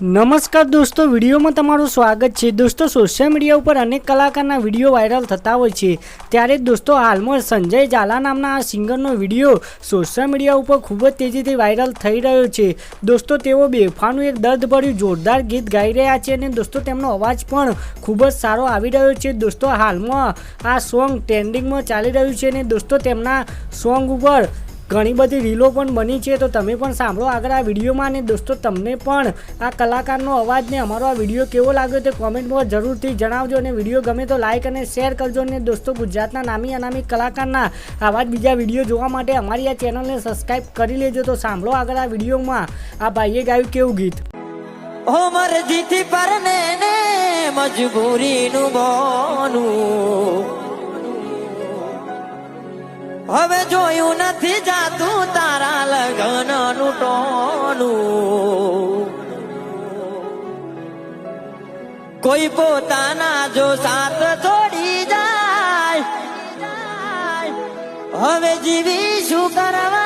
નમસ્કાર દોસ્તો, વિડીયોમાં તમારું સ્વાગત છે. દોસ્તો સોશિયલ મીડિયા ઉપર અનેક કલાકારના વીડિયો વાયરલ થતા હોય છે. ત્યારે દોસ્તો, હાલમાં સંજય ઝાલા નામના આ સિંગરનો વીડિયો સોશિયલ મીડિયા ઉપર ખૂબ જ તેજીથી વાયરલ થઈ રહ્યો છે. દોસ્તો, તેઓ બેફાનું એક દર્દભર્યું જોરદાર ગીત ગાઈ રહ્યા છે અને દોસ્તો, તેમનો અવાજ પણ ખૂબ જ સારો આવી રહ્યો છે. દોસ્તો, હાલમાં આ સોંગ ટ્રેન્ડિંગમાં ચાલી રહ્યું છે અને દોસ્તો, તેમના સોંગ ઉપર ઘણી બધી રીલો પણ બની છે, તો તમે પણ સાંભળો આગળ આ વિડીયોમાં. અને દોસ્તો, તમને પણ આ કલાકારનો અવાજ ને અમારો આ વીડિયો કેવો લાગ્યો તે કોમેન્ટમાં જરૂરથી જણાવજો. અને વીડિયો ગમે તો લાઈક અને શેર કરજો. અને દોસ્તો, ગુજરાતના નામી અનામી કલાકારના આવા જ બીજા વીડિયો જોવા માટે અમારી આ ચેનલને સબસ્ક્રાઈબ કરી લેજો. તો સાંભળો આગળ આ વિડીયોમાં. આ ભાઈએ ગાયું કેવું ગીત? હો મરજીથી પરને ને હવે જોયું નથી તારા લગનનું ટોનું કોઈ પોતાના જો સાથ છોડી જાય હવે જીવી શું કરવા